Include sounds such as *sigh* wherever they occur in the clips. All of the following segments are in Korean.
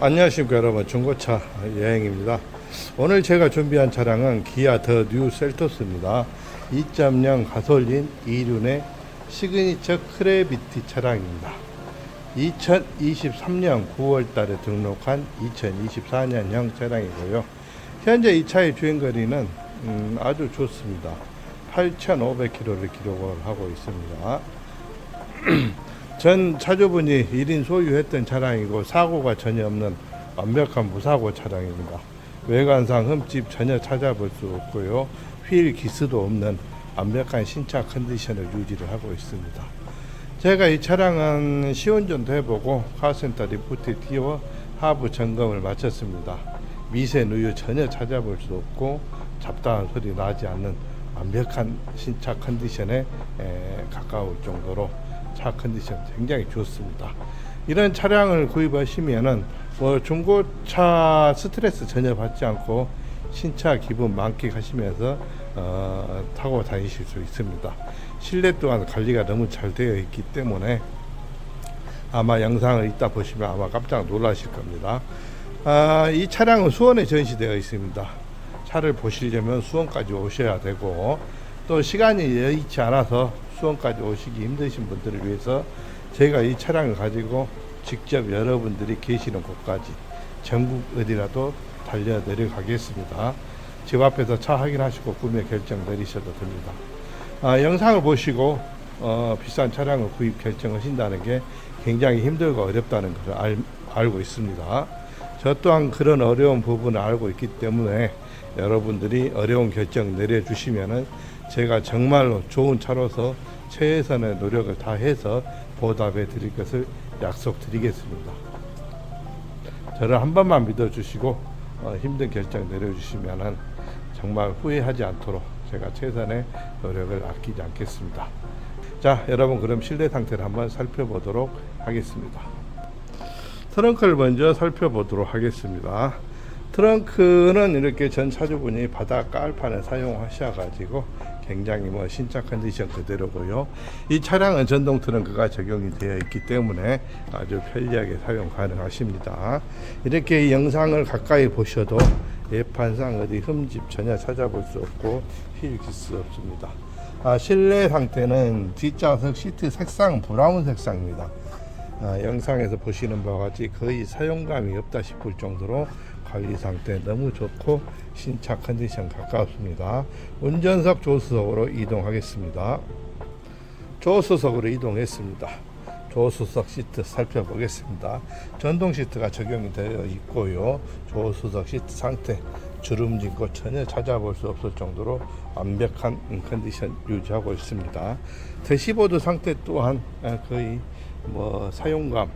안녕하십니까 여러분. 중고차 여행입니다. 오늘 제가 준비한 차량은 기아 더 뉴 셀토스입니다. 2.0 가솔린 2륜의 시그니처 크래비티 차량입니다. 2023년 9월 달에 등록한 2024년형 차량이고요. 현재 이 차의 주행거리는 음, 아주 좋습니다. 8,500km를 기록을 하고 있습니다 *clears throat* 전 차주분이 1인 소유했던 차량이고 사고가 전혀 없는 완벽한 무사고 차량입니다. 외관상 흠집 전혀 찾아볼 수 없고요. 휠 기스도 없는 완벽한 신차 컨디션을 유지를 하고 있습니다. 제가 이 차량은 시운전도 해보고 카센터 리프트 띄워 하부 점검을 마쳤습니다. 미세 누유 전혀 찾아볼 수 없고 잡다한 소리 나지 않는 완벽한 신차 컨디션에 에, 가까울 정도로 차 컨디션 굉장히 좋습니다. 이런 차량을 구입하시면은 뭐 중고차 스트레스 전혀 받지 않고 신차 기분 만끽하시면서 어, 타고 다니실 수 있습니다. 실내 또한 관리가 너무 잘 되어 있기 때문에 아마 영상을 이따 보시면 아마 깜짝 놀라실 겁니다. 아, 이 차량은 수원에 전시되어 있습니다. 차를 보시려면 수원까지 오셔야 되고 또 시간이 여의치 않아서 수원까지 오시기 힘드신 분들을 위해서 제가 이 차량을 가지고 직접 여러분들이 계시는 곳까지 전국 어디라도 달려 내려가겠습니다. 집 앞에서 차 확인하시고 구매 결정 내리셔도 됩니다. 아, 영상을 보시고 어, 비싼 차량을 구입 결정하신다는 게 굉장히 힘들고 어렵다는 것을 알, 알고 있습니다. 저 또한 그런 어려운 부분을 알고 있기 때문에 여러분들이 어려운 결정 내려주시면은 제가 정말로 좋은 차로서 최선의 노력을 다해서 보답해 드릴 것을 약속드리겠습니다. 저를 한 번만 믿어주시고 어, 힘든 결정 내려주시면은 정말 후회하지 않도록 제가 최선의 노력을 아끼지 않겠습니다. 자, 여러분 그럼 실내 상태를 한번 살펴보도록 하겠습니다. 트렁크를 먼저 살펴보도록 하겠습니다. 트렁크는 이렇게 전 차주분이 바닥 깔판을 사용하셔가지고 굉장히 뭐 신차 컨디션 그대로고요. 이 차량은 전동 트렁크가 적용이 되어 있기 때문에 아주 편리하게 사용 가능하십니다. 이렇게 이 영상을 가까이 보셔도 예판상 어디 흠집 전혀 찾아볼 수 없고 힐 기스 없습니다. 아, 실내 상태는 뒷좌석 시트 색상 브라운 색상입니다. 아, 영상에서 보시는 바와 같이 거의 사용감이 없다 싶을 정도로 관리 상태 너무 좋고 신차 컨디션 가깝습니다. 운전석 조수석으로 이동하겠습니다. 조수석으로 이동했습니다. 조수석 시트 살펴보겠습니다. 전동 시트가 적용이 되어 있고요. 조수석 시트 상태 주름진 곳 전혀 찾아볼 수 없을 정도로 완벽한 컨디션 유지하고 있습니다. 대시보드 상태 또한 거의 뭐 사용감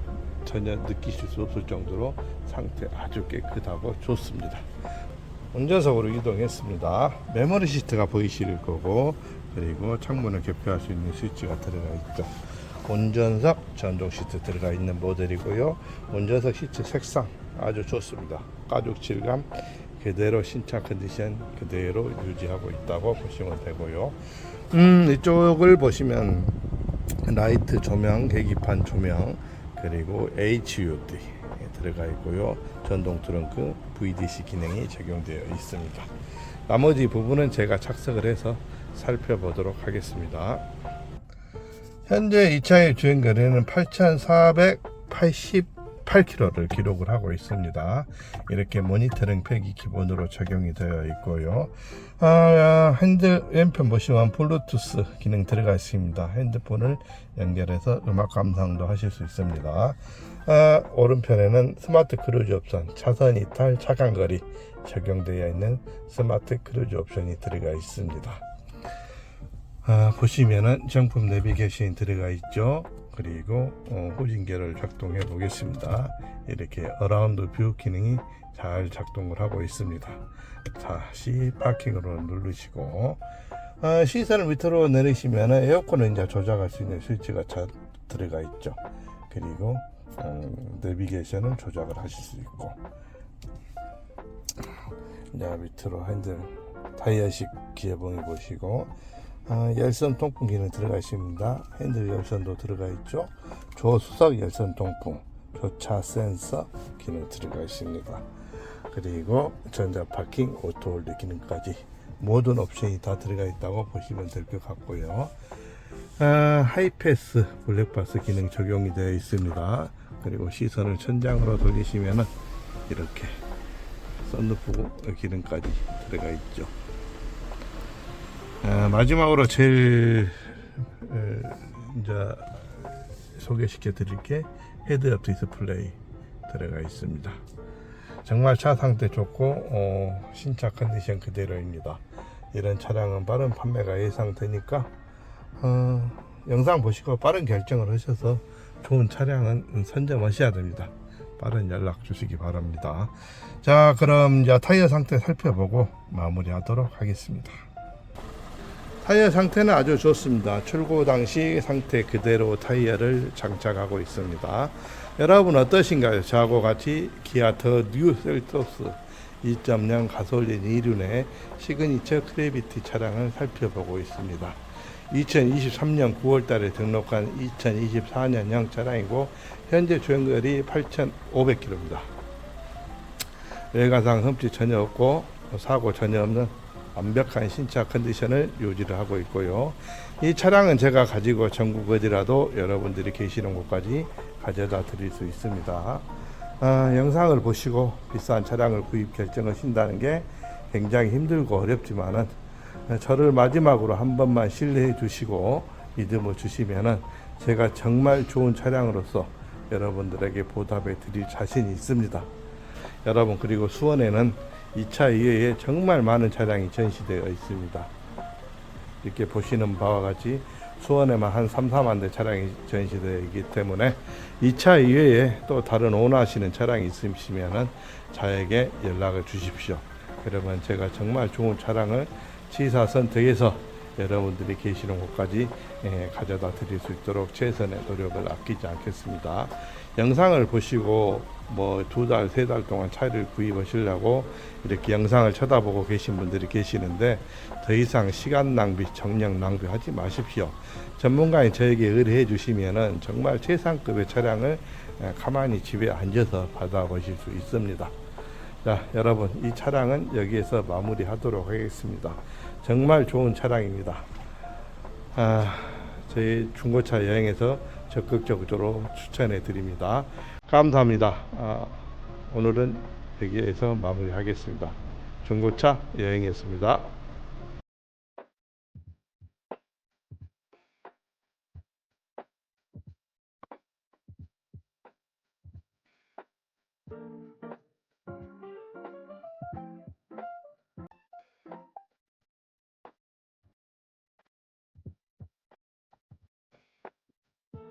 전혀 느끼실 수 없을 정도로 상태 아주 깨끗하고 좋습니다. 운전석으로 이동했습니다. 메모리 시트가 보이실 거고 그리고 창문을 개폐할 수 있는 스위치가 들어가 있죠. 운전석 전동 시트 들어가 있는 모델이고요. 운전석 시트 색상 아주 좋습니다. 가죽 질감 그대로 신차 컨디션 그대로 유지하고 있다고 보시면 되고요. 음, 이쪽을 보시면 라이트 조명, 계기판 조명 그리고 HUD 들어가 있고요. 전동 트렁크 VDC 기능이 적용되어 있습니다. 나머지 부분은 제가 착석을 해서 살펴보도록 하겠습니다. 현재 이 차의 주행 거리는 8,488km를 기록을 하고 있습니다. 이렇게 모니터링 팩이 기본으로 적용이 되어 있고요. 아, 핸드 왼편 보시면 블루투스 기능 들어가 있습니다. 핸드폰을 연결해서 음악 감상도 하실 수 있습니다. 아, 오른편에는 스마트 크루즈 옵션, 차선 이탈, 차간 거리 적용되어 있는 스마트 크루즈 옵션이 들어가 있습니다. 아, 보시면은 정품 내비게이션이 들어가 있죠. 그리고 어, 후진계를 작동해 보겠습니다. 이렇게 어라운드 뷰 기능이 잘 작동을 하고 있습니다. 다시 파킹으로 누르시고 아, 시선을 밑으로 내리시면 에어컨을 이제 조작할 수 있는 스위치가 잘 들어가 있죠. 그리고 음, 내비게이션을 조작을 하실 수 있고 이제 밑으로 핸들 타이어식 기어봉이 보시고 아, 열선 통풍 기능 들어가 있습니다. 핸들 열선도 들어가 있죠. 조수석 열선 통풍, 교차 센서 기능 들어가 있습니다. 그리고 전자 파킹, 오토 홀드 기능까지 모든 옵션이 다 들어가 있다고 보시면 될 것 같고요. 아, 하이패스 블랙박스 기능 적용이 되어 있습니다. 그리고 시선을 천장으로 돌리시면은 이렇게 썬루프 기능까지 들어가 있죠. 아, 마지막으로 제일 에, 이제 소개시켜 드릴 게 헤드업 디스플레이 들어가 있습니다. 정말 차 상태 좋고 어, 신차 컨디션 그대로입니다. 이런 차량은 빠른 판매가 예상되니까 어, 영상 보시고 빠른 결정을 하셔서 좋은 차량은 선점하셔야 됩니다. 빠른 연락 주시기 바랍니다. 자, 그럼 이제 타이어 상태 살펴보고 마무리하도록 하겠습니다. 타이어 상태는 아주 좋습니다. 출고 당시 상태 그대로 타이어를 장착하고 있습니다. 여러분 어떠신가요? 저하고 같이 기아 더 뉴 셀토스 2.0 가솔린 2륜의 시그니처 크래비티 차량을 살펴보고 있습니다. 2023년 9월 달에 등록한 2024년형 차량이고 현재 주행거리 8,500km입니다. 외관상 흠집 전혀 없고 사고 전혀 없는 완벽한 신차 컨디션을 유지를 하고 있고요. 이 차량은 제가 가지고 전국 어디라도 여러분들이 계시는 곳까지 가져다 드릴 수 있습니다. 아, 영상을 보시고 비싼 차량을 구입 결정하신다는 게 굉장히 힘들고 어렵지만은 저를 마지막으로 한 번만 신뢰해 주시고 믿음을 주시면은 제가 정말 좋은 차량으로서 여러분들에게 보답해 드릴 자신이 있습니다. 여러분 그리고 수원에는 2차 이외에 정말 많은 차량이 전시되어 있습니다. 이렇게 보시는 바와 같이 수원에만 한 3, 4만 대 차량이 전시되어 있기 때문에 2차 이외에 또 다른 원하시는 차량이 있으시면은 저에게 연락을 주십시오. 그러면 제가 정말 좋은 차량을 치사 선택해서 여러분들이 계시는 곳까지 예, 가져다 드릴 수 있도록 최선의 노력을 아끼지 않겠습니다. 영상을 보시고 뭐 두 달, 세 달 동안 차를 구입하시려고 이렇게 영상을 쳐다보고 계신 분들이 계시는데 더 이상 시간 낭비, 정력 낭비 하지 마십시오. 전문가인 저에게 의뢰해 주시면은 정말 최상급의 차량을 예, 가만히 집에 앉아서 받아보실 수 있습니다. 자, 여러분, 이 차량은 여기에서 마무리하도록 하겠습니다. 정말 좋은 차량입니다. 아, 저희 중고차 여행에서 적극적으로 추천해 드립니다. 감사합니다. 아, 오늘은 여기에서 마무리하겠습니다. 중고차 여행이었습니다.